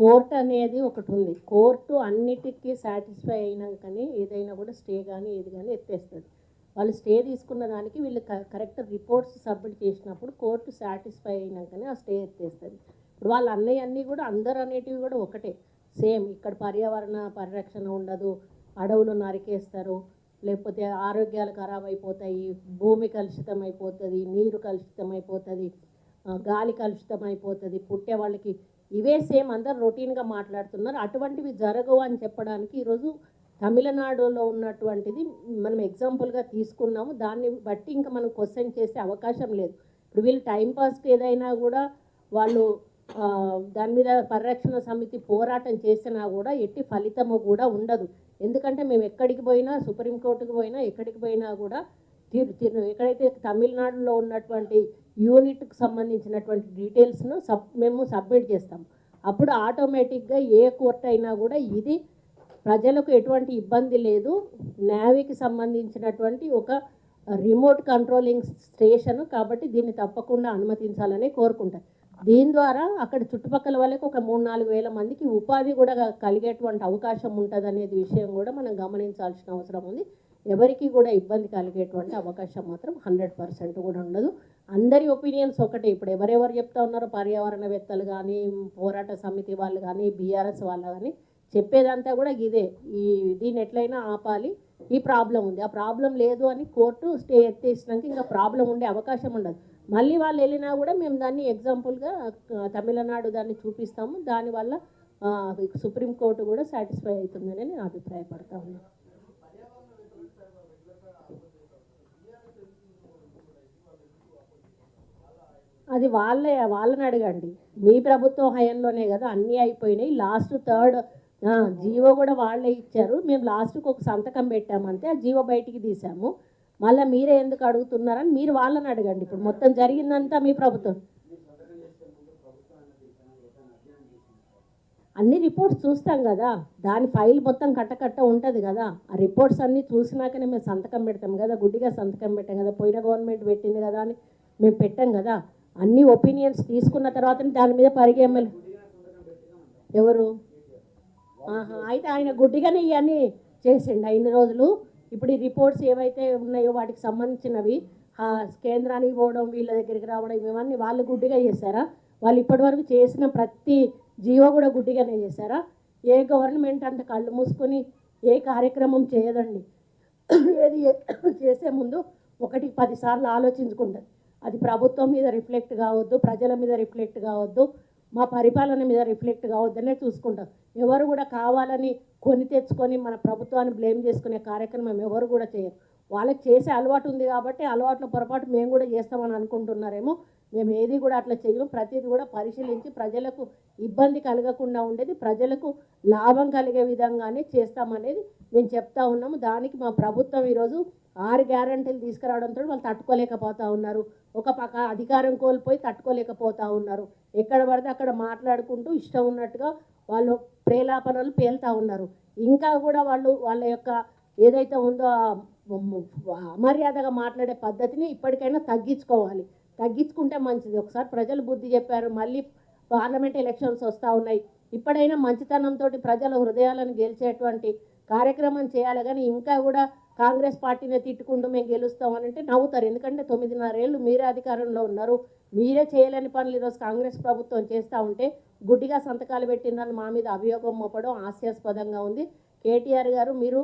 Court అనేది ఒకటి ఉంది కోర్టు అన్నిటికీ సాటిస్ఫై అయినాకనే ఏదైనా కూడా స్టే కానీ ఏది కానీ ఎత్తేస్తుంది. వాళ్ళు స్టే తీసుకున్న దానికి వీళ్ళు కరెక్ట్ రిపోర్ట్స్ సబ్మిట్ చేసినప్పుడు కోర్టు సాటిస్ఫై అయినాకనే ఆ స్టే ఎత్తేస్తుంది. ఇప్పుడు వాళ్ళ అన్నయ్య అన్నీ కూడా అందరు అనేటివి కూడా ఒకటే. సేమ్ ఇక్కడ పర్యావరణ పరిరక్షణ ఉండదు అడవులు నరికేస్తారు లేకపోతే ఆరోగ్యాలు ఖరాబ్ అయిపోతాయి భూమి కలుషితం అయిపోతుంది నీరు కలుషితం అయిపోతుంది గాలి కలుషితం అయిపోతుంది పుట్టే వాళ్ళకి ఇవే సేమ్ అందరు రొటీన్గా మాట్లాడుతున్నారు. అటువంటివి జరగవు అని చెప్పడానికి ఈరోజు తమిళనాడులో ఉన్నటువంటిది మనం ఎగ్జాంపుల్గా తీసుకున్నాము. దాన్ని బట్టి ఇంకా మనం క్వశ్చన్ చేసే అవకాశం లేదు. ఇప్పుడు వీళ్ళు టైంపాస్కి ఏదైనా కూడా వాళ్ళు దాని మీద పరిరక్షణ సమితి పోరాటం చేసినా కూడా ఎట్టి ఫలితము కూడా ఉండదు. ఎందుకంటే మేము ఎక్కడికి పోయినా సుప్రీంకోర్టుకు పోయినా ఎక్కడికి పోయినా కూడా ఎక్కడైతే తమిళనాడులో ఉన్నటువంటి యూనిట్కి సంబంధించినటువంటి డీటెయిల్స్ను సబ్ మేము సబ్మిట్ చేస్తాం. అప్పుడు ఆటోమేటిక్గా ఏ కోర్టు అయినా కూడా ఇది ప్రజలకు ఎటువంటి ఇబ్బంది లేదు. నేవీకి సంబంధించినటువంటి ఒక రిమోట్ కంట్రోలింగ్ స్టేషన్ కాబట్టి దీన్ని తప్పకుండా అనుమతించాలని కోరుకుంటారు. దీని ద్వారా అక్కడ చుట్టుపక్కల వాళ్ళకి ఒక మూడు నాలుగు వేల మందికి ఉపాధి కూడా కలిగేటువంటి అవకాశం ఉంటుంది అనేది విషయం కూడా మనం గమనించాల్సిన అవసరం ఉంది. ఎవరికి కూడా ఇబ్బంది కలిగేటువంటి అవకాశం మాత్రం హండ్రెడ్ పర్సెంట్ కూడా ఉండదు. అందరి ఒపీనియన్స్ ఒకటే. ఇప్పుడు ఎవరెవరు చెప్తా ఉన్నారో పర్యావరణవేత్తలు కానీ పోరాట సమితి వాళ్ళు కానీ బీఆర్ఎస్ వాళ్ళు కానీ చెప్పేదంతా కూడా ఇదే. ఈ దీన్ని ఎట్లయినా ఆపాలి. ఈ ప్రాబ్లం ఉంది. ఆ ప్రాబ్లం లేదు అని కోర్టు స్టే ఎత్తేసినాక ఇంకా ప్రాబ్లం ఉండే అవకాశం ఉండదు. మళ్ళీ వాళ్ళు వెళ్ళినా కూడా మేము దాన్ని ఎగ్జాంపుల్గా తమిళనాడు దాన్ని చూపిస్తాము. దానివల్ల సుప్రీంకోర్టు కూడా సాటిస్ఫై అవుతుందని నేను అభిప్రాయపడతా ఉన్నాను. అది వాళ్ళే వాళ్ళని అడగండి. మీ ప్రభుత్వం హయంలోనే కదా అన్నీ అయిపోయినాయి. లాస్ట్ థర్డ్ జీవో కూడా వాళ్ళే ఇచ్చారు. మేము లాస్ట్కి ఒక సంతకం పెట్టామంతే ఆ జీవో బయటికి తీసాము. మళ్ళీ మీరే ఎందుకు అడుగుతున్నారని మీరు వాళ్ళని అడగండి. ఇప్పుడు మొత్తం జరిగిందంతా మీ ప్రభుత్వం. అన్ని రిపోర్ట్స్ చూస్తాం కదా దాని ఫైల్ మొత్తం కట్టకట్ట ఉంటుంది కదా. ఆ రిపోర్ట్స్ అన్నీ చూసినాకనే మేము సంతకం పెడతాం కదా గుడ్డిగా సంతకం పెట్టాం కదా పోయిన గవర్నమెంట్ పెట్టింది కదా అని మేము పెట్టాం కదా. అన్ని ఒపీనియన్స్ తీసుకున్న తర్వాత దాని మీద పరిగి ఎమ్మెల్యే ఎవరు? ఆహా, అయితే ఆయన గుడ్డిగానే ఇవన్నీ చేసిండు. ఇన్ని రోజులు ఇప్పుడు ఈ రిపోర్ట్స్ ఏవైతే ఉన్నాయో వాటికి సంబంధించినవి ఆ, కేంద్రానికి పోవడం వీళ్ళ దగ్గరికి రావడం ఇవన్నీ వాళ్ళు గుడ్డిగా చేశారా? వాళ్ళు ఇప్పటివరకు చేసిన ప్రతి జీవో కూడా గుడ్డిగానే చేశారా? ఏ గవర్నమెంట్ అంత కళ్ళు మూసుకొని ఏ కార్యక్రమం చేయదండి? ఏది చేసే ముందు ఒకటి పదిసార్లు ఆలోచించుకుంటుంది. అది ప్రభుత్వం మీద రిఫ్లెక్ట్ కావద్దు ప్రజల మీద రిఫ్లెక్ట్ కావద్దు మా పరిపాలన మీద రిఫ్లెక్ట్ కావద్దనే చూసుకుంటాం. ఎవరు కూడా కావాలని కొని తెచ్చుకొని మన ప్రభుత్వాన్ని బ్లేమ్ చేసుకునే కార్యక్రమం ఎవరు కూడా చేయరు. వాళ్ళకి చేసే అలవాటు ఉంది కాబట్టి అలవాట్ల పొరపాటు మేము కూడా చేస్తామని అనుకుంటున్నారేమో. మేము ఏది కూడా అట్లా చేయము. ప్రతిదీ కూడా పరిశీలించి ప్రజలకు ఇబ్బంది కలగకుండా ఉండేది ప్రజలకు లాభం కలిగే విధంగానే చేస్తామనేది మేము చెప్తా ఉన్నాము. దానికి మా ప్రభుత్వం ఈరోజు ఆరు గ్యారంటీలు తీసుకురావడంతో వాళ్ళు తట్టుకోలేకపోతా ఉన్నారు. ఒక పక్క అధికారం కోల్పోయి తట్టుకోలేకపోతా ఉన్నారు. ఎక్కడ పడితే అక్కడ మాట్లాడుకుంటూ ఇష్టం ఉన్నట్టుగా వాళ్ళు ప్రేలాపనలు పేలుతూ ఉన్నారు. ఇంకా కూడా వాళ్ళు వాళ్ళ యొక్క ఏదైతే ఉందో అమర్యాదగా మాట్లాడే పద్ధతిని ఇప్పటికైనా తగ్గించుకోవాలి. తగ్గించుకుంటే మంచిది. ఒకసారి ప్రజలు బుద్ధి చెప్పారు. మళ్ళీ పార్లమెంట్ ఎలక్షన్స్ వస్తూ ఉన్నాయి. ఇప్పుడైనా మంచితనంతో ప్రజల హృదయాలను గెలిచేటువంటి కార్యక్రమం చేయాలి కానీ ఇంకా కూడా కాంగ్రెస్ పార్టీని తిట్టుకుంటూ మేము గెలుస్తామని అంటే నవ్వుతారు. ఎందుకంటే తొమ్మిదిన్నరేళ్ళు మీరే అధికారంలో ఉన్నారు. మీరే చేయలేని పనులు ఈరోజు కాంగ్రెస్ ప్రభుత్వం చేస్తూ ఉంటే గుడ్డిగా సంతకాలు పెట్టిందని మా మీద అభియోగం మోపడం హాస్యాస్పదంగా ఉంది. కేటీఆర్ గారు మీరు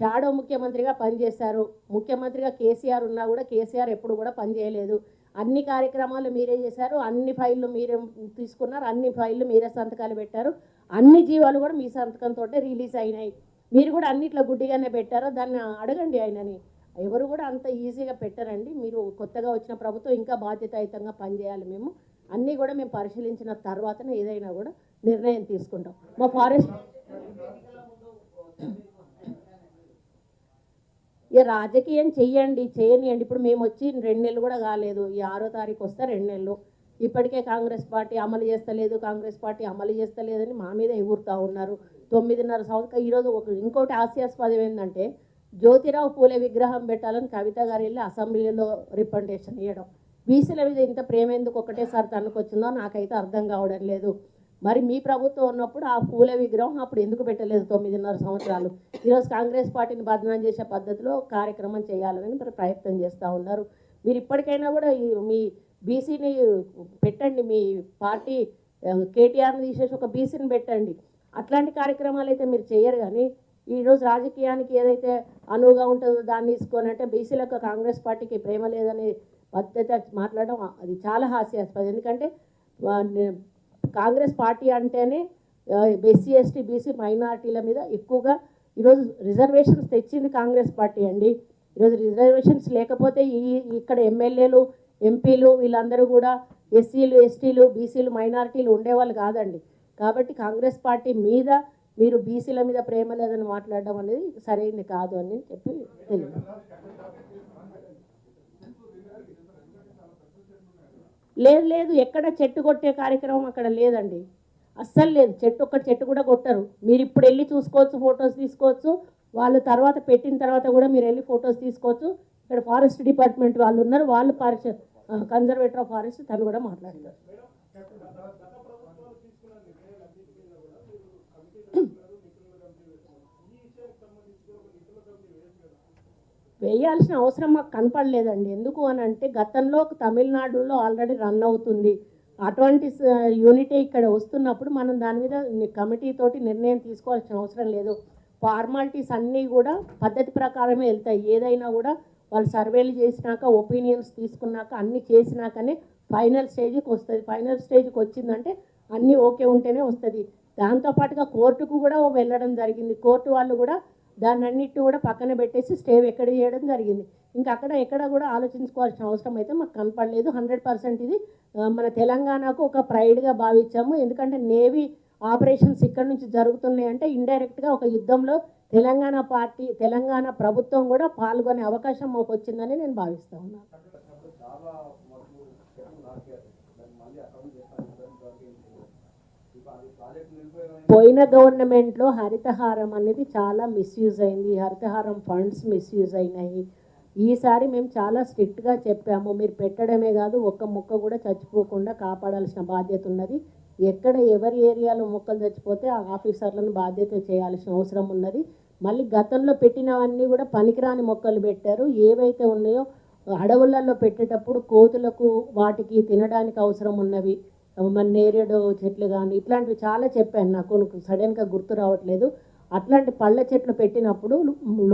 షాడో ముఖ్యమంత్రిగా పనిచేశారు. ముఖ్యమంత్రిగా కేసీఆర్ ఉన్నా కూడా కేసీఆర్ ఎప్పుడు కూడా పనిచేయలేదు. అన్ని కార్యక్రమాలు మీరే చేశారు. అన్ని ఫైళ్ళు మీరే తీసుకున్నారు. అన్ని ఫైళ్ళు మీరే సంతకాలు పెట్టారు. అన్ని జీవాలు కూడా మీ సంతకంతో రిలీజ్ అయినాయి. మీరు కూడా అన్నిట్లో గుడ్డిగానే పెట్టారో? దాన్ని అడగండి ఆయనని. ఎవరు కూడా అంత ఈజీగా పెట్టరండి. మీరు కొత్తగా వచ్చిన ప్రభుత్వం ఇంకా బాధ్యతాయుతంగా పనిచేయాలి మేము. అన్నీ కూడా మేము పరిశీలించిన తర్వాతనే ఏదైనా కూడా నిర్ణయం తీసుకుంటాం. మా ఫారెస్ట్ ఇక రాజకీయం చెయ్యండి చేయనియండి. ఇప్పుడు మేము వచ్చి రెండు నెలలు కూడా కాలేదు. ఈ ఆరో తారీఖు వస్తే రెండు నెలలు. ఇప్పటికే కాంగ్రెస్ పార్టీ అమలు చేస్తలేదు కాంగ్రెస్ పార్టీ అమలు చేస్తలేదని మా మీద ఎగురుతూ ఉన్నారు. తొమ్మిదిన్నర సంవత్సరం ఈరోజు ఒక ఇంకోటి హాస్యాస్పదం ఏంటంటే జ్యోతిరావు పూలే విగ్రహం పెట్టాలని కవిత గారు వెళ్ళి అసెంబ్లీలో రిప్రజెంటేషన్ ఇవ్వడం బీసీల మీద ఇంత ప్రేమ ఎందుకు ఒకటేసారి తనకొచ్చిందో నాకైతే అర్థం కావడం లేదు. మరి మీ ప్రభుత్వం ఉన్నప్పుడు ఆ పూల విగ్రహం అప్పుడు ఎందుకు పెట్టలేదు తొమ్మిదిన్నర సంవత్సరాలు? ఈరోజు కాంగ్రెస్ పార్టీని బదనాం చేసే పద్ధతిలో కార్యక్రమం చేయాలని మరి ప్రయత్నం చేస్తూ ఉన్నారు. మీరు ఇప్పటికైనా కూడా ఈ మీ బీసీని పెట్టండి మీ పార్టీ కేటీఆర్ని తీసేసి ఒక బీసీని పెట్టండి. అట్లాంటి కార్యక్రమాలు అయితే మీరు చేయరు కానీ ఈరోజు రాజకీయానికి ఏదైతే అనువుగా ఉంటుందో దాన్ని తీసుకొని అంటే బీసీలకు కాంగ్రెస్ పార్టీకి ప్రేమ లేదని పద్ధతి మాట్లాడడం అది చాలా హాస్యాస్పదం. ఎందుకంటే కాంగ్రెస్ పార్టీ అంటేనే ఎస్సీ ఎస్టీ బీసీ మైనార్టీల మీద ఎక్కువగా ఈరోజు రిజర్వేషన్స్ తెచ్చింది కాంగ్రెస్ పార్టీ అండి. ఈరోజు రిజర్వేషన్స్ లేకపోతే ఈ ఇక్కడ ఎమ్మెల్యేలు ఎంపీలు వీళ్ళందరూ కూడా ఎస్సీలు ఎస్టీలు బీసీలు మైనారిటీలు ఉండేవాళ్ళు కాదండి. కాబట్టి కాంగ్రెస్ పార్టీ మీద మీరు బీసీల మీద ప్రేమ లేదని మాట్లాడడం అనేది సరైనది కాదు అని చెప్పి తెలియదు. లేదు లేదు ఎక్కడ చెట్టు కొట్టే కార్యక్రమం అక్కడ లేదండి. అస్సలు లేదు చెట్టు ఒక్క చెట్టు కూడా కొట్టరు. మీరు ఇప్పుడు వెళ్ళి చూసుకోవచ్చు ఫొటోస్ తీసుకోవచ్చు. వాళ్ళు తర్వాత పెట్టిన తర్వాత కూడా మీరు వెళ్ళి ఫొటోస్ తీసుకోవచ్చు. ఇక్కడ ఫారెస్ట్ డిపార్ట్మెంట్ వాళ్ళు ఉన్నారు. వాళ్ళు ఫారెస్ట్ కన్జర్వేటర్ ఆఫ్ ఫారెస్ట్ తను కూడా మాట్లాడినారు వేయాల్సిన అవసరం మాకు కనపడలేదండి. ఎందుకు అని అంటే గతంలో తమిళనాడులో ఆల్రెడీ రన్ అవుతుంది. అటువంటి యూనిటే యూనిటీ ఇక్కడ వస్తున్నప్పుడు మనం దాని మీద కమిటీ తోటి నిర్ణయం తీసుకోవాల్సిన అవసరం లేదు. ఫార్మాలిటీస్ అన్నీ కూడా పద్ధతి ప్రకారమే వెళ్తాయి. ఏదైనా కూడా వాళ్ళు సర్వేలు చేసినాక ఒపీనియన్స్ తీసుకున్నాక అన్నీ చేసినాకనే ఫైనల్ స్టేజ్కి వస్తుంది. ఫైనల్ స్టేజ్కి వచ్చిందంటే అన్నీ ఓకే ఉంటేనే వస్తుంది. దాంతోపాటుగా కోర్టుకు కూడా వెళ్ళడం జరిగింది. కోర్టు వాళ్ళు కూడా దాన్ని అన్నిటి కూడా పక్కన పెట్టేసి స్టే ఎక్కడ చేయడం జరిగింది. ఇంకా అక్కడ ఎక్కడ కూడా ఆలోచించుకోవాల్సిన అవసరం అయితే మాకు కనపడలేదు. హండ్రెడ్ పర్సెంట్ ఇది. మన తెలంగాణకు ఒక ప్రైడ్గా భావించాము. ఎందుకంటే నేవీ ఆపరేషన్స్ ఇక్కడ నుంచి జరుగుతున్నాయి అంటే ఇండైరెక్ట్గా ఒక యుద్ధంలో తెలంగాణ పార్టీ తెలంగాణ ప్రభుత్వం కూడా పాల్గొనే అవకాశం మాకు వచ్చిందని నేను భావిస్తా ఉన్నాను. పోయిన గవర్నమెంట్లో హరితహారం అనేది చాలా మిస్యూజ్ అయింది. హరితహారం ఫండ్స్ మిస్యూజ్ అయినాయి. ఈసారి మేము చాలా స్ట్రిక్ట్గా చెప్పాము మీరు పెట్టడమే కాదు ఒక్క మొక్క కూడా చచ్చిపోకుండా కాపాడాల్సిన బాధ్యత ఉన్నది. ఎక్కడ ఎవరి ఏరియాలో మొక్కలు చచ్చిపోతే ఆ ఆఫీసర్లను బాధ్యత చేయాల్సిన అవసరం ఉన్నది. మళ్ళీ గతంలో పెట్టినవన్నీ కూడా పనికిరాని మొక్కలు పెట్టారు. ఏవైతే ఉన్నాయో అడవులలో పెట్టేటప్పుడు కోతులకు వాటికి తినడానికి అవసరం ఉన్నవి. మన నేరేడు చెట్లు కానీ ఇట్లాంటివి చాలా చెప్పాను నాకు. సడన్గా గుర్తు రావట్లేదు. అట్లాంటి పళ్ళ చెట్లు పెట్టినప్పుడు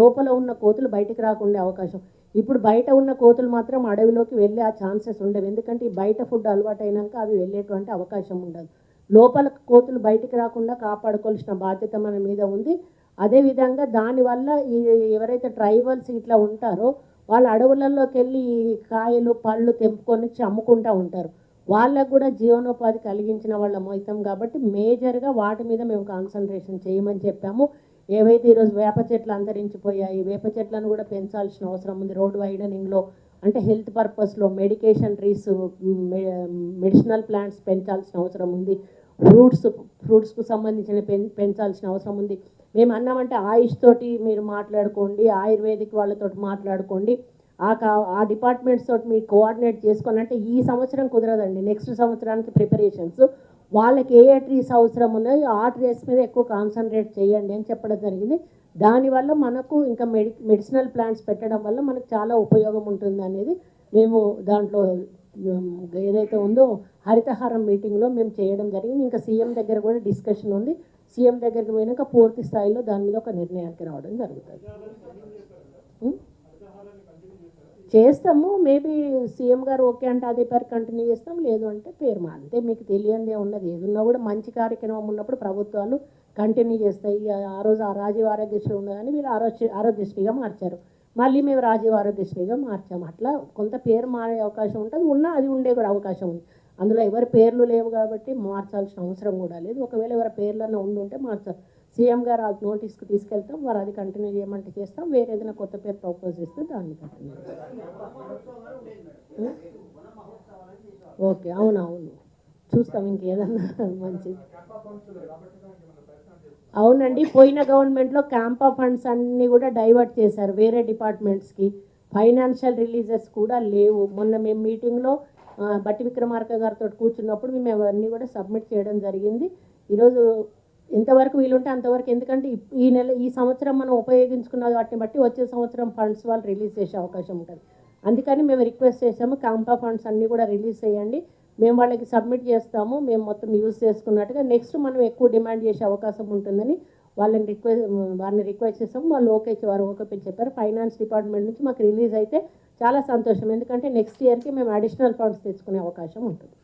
లోపల ఉన్న కోతులు బయటకు రాకుండా అవకాశం. ఇప్పుడు బయట ఉన్న కోతులు మాత్రం అడవిలోకి వెళ్ళే ఆ ఛాన్సెస్ ఉండవు. ఎందుకంటే ఈ బయట ఫుడ్ అలవాటైనాక అవి వెళ్ళేటువంటి అవకాశం ఉండదు. లోపల కోతులు బయటికి రాకుండా కాపాడుకోవాల్సిన బాధ్యత మన మీద ఉంది. అదేవిధంగా దానివల్ల ఈ ఎవరైతే ట్రైబల్స్ ఇట్లా ఉంటారో వాళ్ళు అడవులలోకి వెళ్ళి ఈ కాయలు పళ్ళు తెంపుకొని వచ్చి అమ్ముకుంటూ ఉంటారు. వాళ్ళకు కూడా జీవనోపాధి కలిగించిన వాళ్ళ అవుతాం కాబట్టి మేజర్గా వాటి మీద మేము కాన్సన్ట్రేషన్ చేయమని చెప్పాము. ఏవైతే ఈరోజు వేప చెట్లు అంతరించిపోయాయి వేప చెట్లను కూడా పెంచాల్సిన అవసరం ఉంది. రోడ్ వైడనింగ్లో అంటే హెల్త్ పర్పస్లో మెడికేషన్ ట్రీస్ మెడిసినల్ ప్లాంట్స్ పెంచాల్సిన అవసరం ఉంది. ఫ్రూట్స్ ఫ్రూట్స్కు సంబంధించిన పెంచాల్సిన అవసరం ఉంది. మేము అన్నామంటే ఆయుష్ తోటి మీరు మాట్లాడుకోండి ఆయుర్వేదిక్ వాళ్ళతో మాట్లాడుకోండి. ఆ కా ఆ డిపార్ట్మెంట్స్ తోటి మీరు కోఆర్డినేట్ చేసుకొని అంటే ఈ సంవత్సరం కుదరదండి. నెక్స్ట్ సంవత్సరానికి ప్రిపరేషన్స్. వాళ్ళకి ఏ ఏ ట్రీస్ అవసరం ఉన్నాయో ఆ ట్రీస్ మీద ఎక్కువ కాన్సన్ట్రేట్ చేయండి అని చెప్పడం జరిగింది. దానివల్ల మనకు ఇంకా మెడి మెడిసినల్ ప్లాంట్స్ పెట్టడం వల్ల మనకు చాలా ఉపయోగం ఉంటుంది అనేది మేము దాంట్లో ఏదైతే ఉందో హరితహారం మీటింగ్లో మేము చేయడం జరిగింది. ఇంకా సీఎం దగ్గర కూడా డిస్కషన్ ఉంది. సీఎం దగ్గరికి పోయినాక పూర్తి స్థాయిలో దాని మీద ఒక నిర్ణయానికి రావడం జరుగుతుంది. చేస్తాము మేబీ సీఎం గారు ఓకే అంటే అదే పేరు కంటిన్యూ చేస్తాం లేదు అంటే పేరు మా అంతే మీకు తెలియందే ఉన్నది. ఏదున్నా కూడా మంచి కార్యక్రమం ఉన్నప్పుడు ప్రభుత్వాలు కంటిన్యూ చేస్తాయి. ఇక ఆ రోజు ఆ రాజీవ్ ఆరోగ్యశ్రీ ఉన్నదని వీళ్ళు ఆరోగ్య ఆరోగ్యశ్రీగా మార్చారు. మళ్ళీ మేము రాజీవ్ ఆరోగ్యశ్రీగా మార్చాము అట్లా కొంత పేరు మారే అవకాశం ఉంటుంది. ఉన్నా అది ఉండే కూడా అవకాశం ఉంది. అందులో ఎవరి పేర్లు లేవు కాబట్టి మార్చాల్సిన అవసరం కూడా లేదు. ఒకవేళ ఎవరి పేర్లన్నా ఉండి ఉంటే మార్చాలి సీఎం గారు ఆ నోటీస్కి తీసుకెళ్తాం వారు అది కంటిన్యూ చేయమంటే చేస్తాం వేరే ఏదైనా కొత్త పేరు ప్రపోజ్ చేస్తే దాన్ని కంటిన్యూ ఓకే అవునవును. చూస్తాం ఇంకేదన్నా మంచిది అవునండి పోయిన గవర్నమెంట్లో క్యాంపా ఫండ్స్ అన్నీ కూడా డైవర్ట్ చేశారు వేరే డిపార్ట్మెంట్స్కి. ఫైనాన్షియల్ రిలీజెస్ కూడా లేవు. మొన్న మేము మీటింగ్లో బట్టి విక్రమార్క గారితో కూర్చున్నప్పుడు మేము అవన్నీ కూడా సబ్మిట్ చేయడం జరిగింది. ఈరోజు ఎంతవరకు వీలుంటే అంతవరకు ఎందుకంటే ఈ- ఈ నెల ఈ సంవత్సరం మనం ఉపయోగించుకున్న వాటిని బట్టి వచ్చే సంవత్సరం ఫండ్స్ వాళ్ళు రిలీజ్ చేసే అవకాశం ఉంటుంది. అందుకని మేము రిక్వెస్ట్ చేసాము కాంపా ఫండ్స్ అన్నీ కూడా రిలీజ్ చేయండి. మేము వాళ్ళకి సబ్మిట్ చేస్తాము మేము మొత్తం యూజ్ చేసుకున్నట్టుగా నెక్స్ట్ మనం ఎక్కువ డిమాండ్ చేసే అవకాశం ఉంటుందని వాళ్ళని రిక్వెస్ట్ వారిని రిక్వెస్ట్ చేసాము వాళ్ళు ఓకే వారు ఓకే చెప్పారు ఫైనాన్స్ డిపార్ట్మెంట్ నుంచి మాకు రిలీజ్ అయితే చాలా సంతోషం. ఎందుకంటే నెక్స్ట్ ఇయర్కి మేము అడిషనల్ ఫండ్స్ తెచ్చుకునే అవకాశం ఉంటుంది.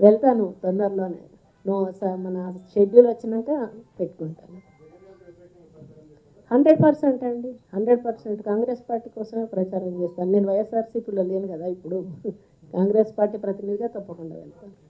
వెళ్తాను తొందరలోనే. నో స- మన షెడ్యూల్ వచ్చినాక పెట్టుకుంటాను. హండ్రెడ్ పర్సెంట్ అండి. హండ్రెడ్ పర్సెంట్ కాంగ్రెస్ పార్టీ కోసమే ప్రచారం చేస్తాను. నేను వైఎస్ఆర్సీపీలో లేను కదా ఇప్పుడు. కాంగ్రెస్ పార్టీ ప్రతినిధిగా తప్పకుండా వెళ్తాను.